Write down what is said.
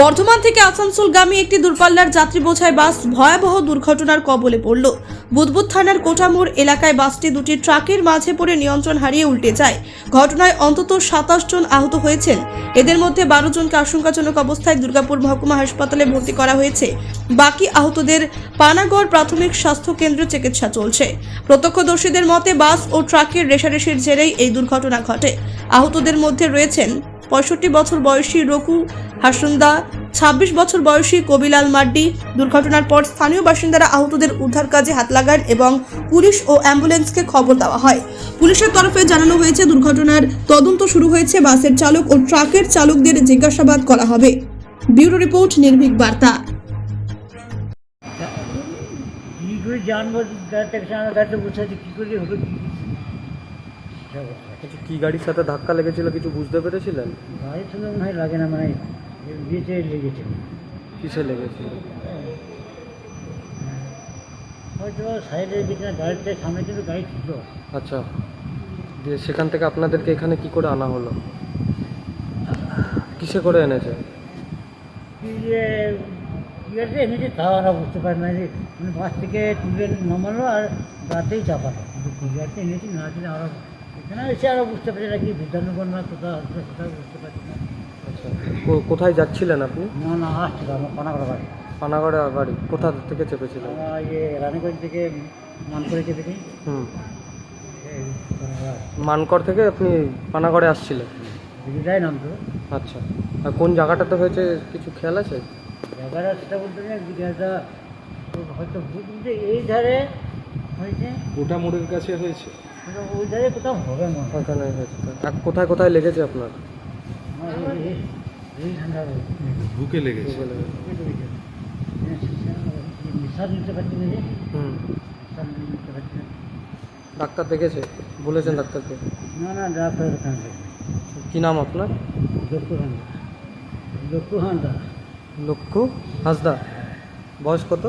বর্ধমান থেকে আসানসোলগামী একটি দূরপাল্লার যাত্রী বোঝাই বাস ভয়াবহ দুর্ঘটনার কবলে পড়ল। বুদবুদ থানার কোটামোড় এলাকায় বাসটি দুটি ট্রাকের মাঝে পড়ে নিয়ন্ত্রণ হারিয়ে উল্টে যায়। ঘটনায় অন্তত সাতাশ জন আহত হয়েছেন। এদের মধ্যে বারো জনকে আশঙ্কাজনক অবস্থায় দুর্গাপুর মহকুমা হাসপাতালে ভর্তি করা হয়েছে। বাকি আহতদের পানাগড় প্রাথমিক স্বাস্থ্য কেন্দ্রে চিকিৎসা চলছে। প্রত্যক্ষদর্শীদের মতে বাস ও ট্রাকের রেশারেশির জেরেই এই দুর্ঘটনা ঘটে। আহতদের মধ্যে রয়েছেন পঁয়ষট্টি বছর বয়সী রকু হাসুন্দা, ছাব্বিশ বছর বয়সী কবিলাল মাড্ডি, দুর্ঘটনার পর স্থানীয় বাসিন্দারা আহতদের উদ্ধার কাজে হাত লাগান এবং পুলিশ ও অ্যাম্বুলেন্সকে খবর দেওয়া হয়। পুলিশের তরফে জানানো হয়েছে, দুর্ঘটনার তদন্ত শুরু হয়েছে, বাসের চালক ও ট্রাকের চালকদের জিজ্ঞাসাবাদ করা হবে। ব্যুরো রিপোর্ট, নির্ভীক বার্তা। কী করে জানব? গাড়িটা আমার গাড়িতে বসে আছে কী করে হলো কী সেটা কথা। আচ্ছা কি গাড়ির সাথে ধাক্কা লেগেছিল কিছু বুঝতে পেরেছিলেন? গাড়ির সঙ্গে মনে হয় লাগে না মানে ইয়েতে লেগেছে কিসে লেগেছিল? হয়তো সাইডে দিকে গাড়িতে সামনে কিন্তু গাড়ি ছিল। আচ্ছা। দিয়ে সেখান থেকে আপনাদেরকে এখানে কি করে আনা হলো? কিসে করে এনেছে? কি যে কী এমনিতে তাও আমরা বুঝতে পারি না যে মানে বাস থেকে তুলে নামালো আর গাতেই চাপালো। গাড়িতে এনেছি না দিলে আমরা এখানে এসে আমরা বুঝতে পারছি না কি বিধানগর না কোথাও আসবে সেটাও বুঝতে পারছি না। আচ্ছা কো- কোথায় যাচ্ছিলেন আপনি? না না আসছিল আমার পানাগড় বাড়ি। পানাগড়ে গাড়ি কোথা থেকে চেপেছিলেন? আমরা ইয়ে রানীগঞ্জ থেকে মান করে চেপেছি হুম। এই মানকর থেকে আপনি পানাগড়ে আসছিলেন? দিদিটাই নাম তো আচ্ছা আর কোন জায়গাটাতে হয়েছে কিছু খেয়াল আছে? জায়গাটা সেটা বলতে না জায়গাটা হয়তো ভুল কিন্তু এই ধারে হয়েছে। গোটা মোড়ের কাছে হয়েছে। ওই ধারে কোথাও হবে ওখানে আর কোথায় কোথায় লেগেছে আপনার? বুকে লেগেছে। নিঃশ্বাস নিতে পারছি না হুম। নিতে পারছি না ডাক্তার দেখেছে? বলেছেন ডাক্তারকে? না না ডাক্তার কি নাম আপনার? লক্ষ্য হান্দা লক্ষ্য হান্দা লক্ষ্য হাসদা। বয়স কত?